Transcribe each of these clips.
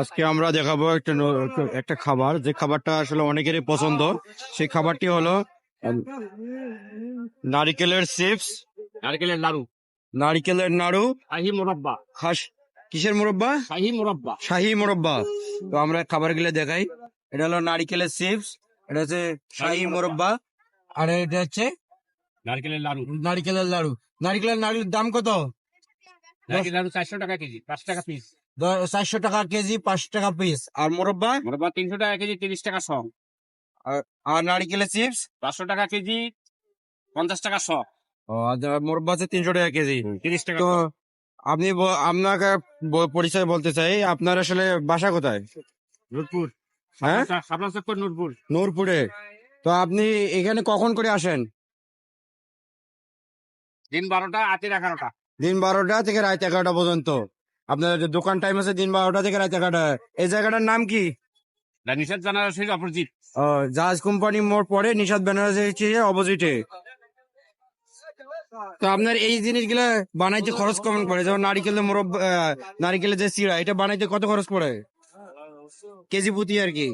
আজকে আমরা দেখাবো একটা একটা খাবার। যে খাবারটা আসলে অনেকেরই পছন্দ সেই খাবারটি হলো নারিকেলের চিপস নারকেলের লাড়ু। নারিকেলের নাড়ু শাহি মোরব্বা। খাস কিসের মুরব্বা? শাহি মোরব্বা। শাহি মুরব্বা। তো আমরা খাবারগুলো দেখাই। এটা হলো নারিকেলের চিপস এটা হচ্ছে শাহি মুরব্বা। আর এটা হচ্ছে নারকেলের লাড়ু। নারিকেলের লাড়ু। নারিকেলের নাড়ুর দাম কত? নারকেলের লাড়ু চারশো টাকা কেজি পাঁচ টাকা পিস চারশো টাকা কেজি পাঁচ টাকা পিস আর মুরব্বা? মোরব্বা তিনশো টাকা কেজি তিরিশ টাকা শ। আর নারিকেলের চিপস পাঁচশো টাকা কেজি পঞ্চাশ টাকা শ। ও আর মুরব্বা আছে তিনশো টাকা কেজি। তিরিশ টাকা তো আপনি আপনাকে পরিচয় বলতে চাই। আপনার আসলে বাসা কোথায়? নূরপুর। হ্যাঁ? চক্কর নূরপুর। নূরপুরে। তো আপনি এখানে কখন করে আসেন? দিন বারোটা রাতের এগারোটা। দিন বারোটা থেকে রাত এগারোটা পর্যন্ত। আপনার যে দোকান টাইম আছে দিন বারোটা থেকে রাত এগারোটা এই জায়গাটার নাম কি? নিষেধ জানার অপোজিট। ও, জাহাজ কোম্পানি মোড় পরে নিষাদ বেনারসি অপোজিটে। তো আপনার এই জিনিসগুলো বানাইতে খরচ কেমন পড়ে? যেমন নারিকেলের মোরব নারিকেলের যে চিড়া এটা বানাইতে কত খরচ পড়ে? কেজি প্রতি আর কি।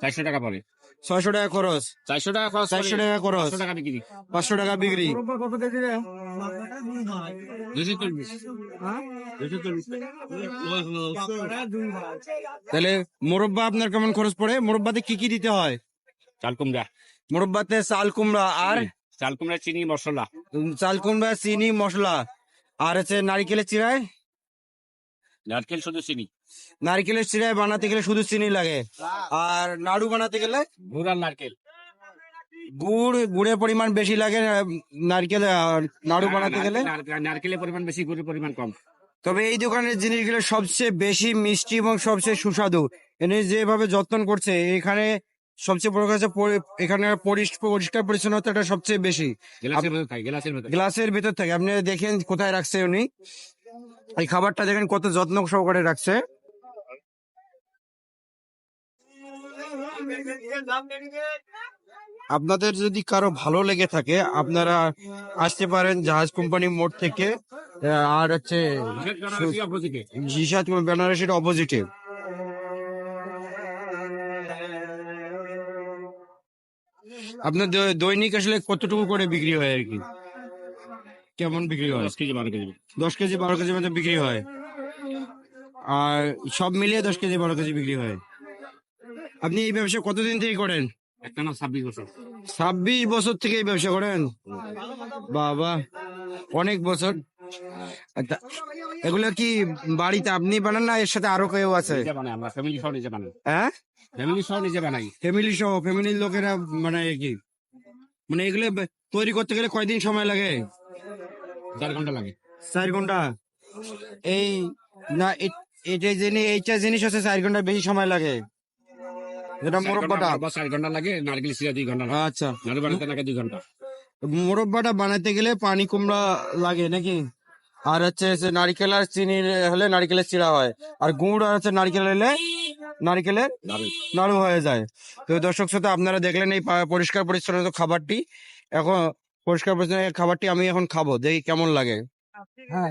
চারশো টাকা পরে ছয়শো টাকা খরচ। চারশো টাকা খরচ চারশো টাকা খরচ। টাকা বিক্রি। পাঁচশো টাকা বিক্রি। তাহলে মোরব্বা আপনার কেমন খরচ পড়ে? মোরব্বাতে কি কি দিতে হয়? চাল কুমড়া। মোরব্বাতে চাল কুমড়া আর? চাল কুমড়া চিনি মশলা। চাল কুমড়া চিনি মশলা। আর হচ্ছে নারিকেলের চিড়ায় নারকেল শুধু চিনি। নারিকেলের চিড়ায় বানাতে গেলে শুধু চিনি লাগে। আর নাড়ু বানাতে গেলে গুড় আর নারকেল। গুড় গুড়ের পরিমাণ বেশি লাগে নারকেল নাড়ু বানাতে গেলে। নারকেলের পরিমাণ বেশি গুড়ের পরিমাণ কম। তবে এই দোকানের জিনিসগুলো সবচেয়ে বেশি মিষ্টি এবং সবচেয়ে সুস্বাদু। এনে যেভাবে যত্ন করছে এখানে সবচেয়ে বড় কাছে এখানে পরিষ্কার পরিচ্ছন্নতাটা সবচেয়ে বেশি। গ্লাসের ভেতর থেকে। আপনি দেখেন কোথায় রাখছে উনি। এই খাবারটা দেখেন কত যত্ন সহকারে রাখছে। আপনাদের যদি কারও ভালো লেগে থাকে আপনারা আসতে পারেন জাহাজ কোম্পানি মোড় থেকে আর হচ্ছে জিসাদ বেনারসির অপোজিটে আপনার দৈ- দৈনিক আসলে কতটুকু করে বিক্রি হয় আর কি? কেমন বিক্রি হয়? দশ কেজি বারো কেজি। দশ কেজি বারো কেজি মতো বিক্রি হয়। আর সব মিলিয়ে দশ কেজি বারো কেজি বিক্রি হয়। আপনি এই ব্যবসা কতদিন থেকে করেন? একটা না ছাব্বিশ বছর। ছাব্বিশ বছর থেকে এই ব্যবসা করেন? বাবা অনেক বছর। আচ্ছা, এগুলো কি বাড়িতে আপনি বানান না এর সাথে আরও কেউ আছে? আমরা ফ্যামিলি সহ নিজে বানাই। হ্যাঁ? ফ্যামিলি সহ নিজে বানাই। ফ্যামিলি সহ ফ্যামিলির লোকেরা মানে কি? মানে এগুলো তৈরি করতে গেলে কয়দিন সময় লাগে? চার ঘণ্টা লাগে। চার ঘণ্টা? এই না এটা জিনিস এইটা জিনিস আছে চার ঘণ্টা বেশি সময় লাগে। যেটা চার মোরব্বাটা। মোরব্বা চার ঘণ্টা লাগে নারকেল সিরা দুই ঘণ্টা। আচ্ছা। বানাতে লাগে দুই ঘণ্টা। মোরব্বাটা বানাতে গেলে পানি কুমড়া লাগে নাকি? আর হচ্ছে যে নারিকেল আর চিনি হলে নারিকেলের চিড়া হয়। আর গুড় আর হচ্ছে নারিকেল হলে নারিকেলের নাড়ু হয়ে যায়। তো দর্শক শ্রোতা আপনারা দেখলেন এই পরিষ্কার পরিচ্ছন্ন খাবারটি। এখন পরিষ্কার পরিচ্ছন্ন খাবারটি আমি এখন খাব। দেখি কেমন লাগে। হ্যাঁ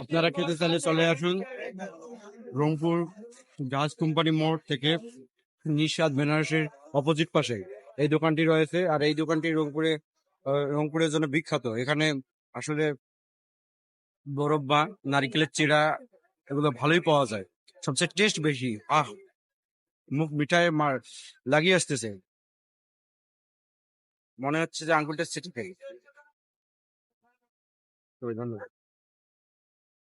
আপনারা খেতে চাইলে চলে আসুন। রংপুর গাজ কোম্পানি মোড় থেকে নিঃস্বাদ বেনারসের অপোজিট পাশে। এই দোকানটি রয়েছে আর এই দোকানটি রংপুরে রংপুরের জন্য বিখ্যাত। এখানে আসলে বরফ বা নারিকেলের চিড়া এগুলো ভালোই পাওয়া যায়। সবচেয়ে টেস্ট বেশি আহ মুখ মিঠাই মার লাগিয়ে আসতেছে মনে হচ্ছে যে আঙ্গুলটা সেটি খাই ধন্যবাদ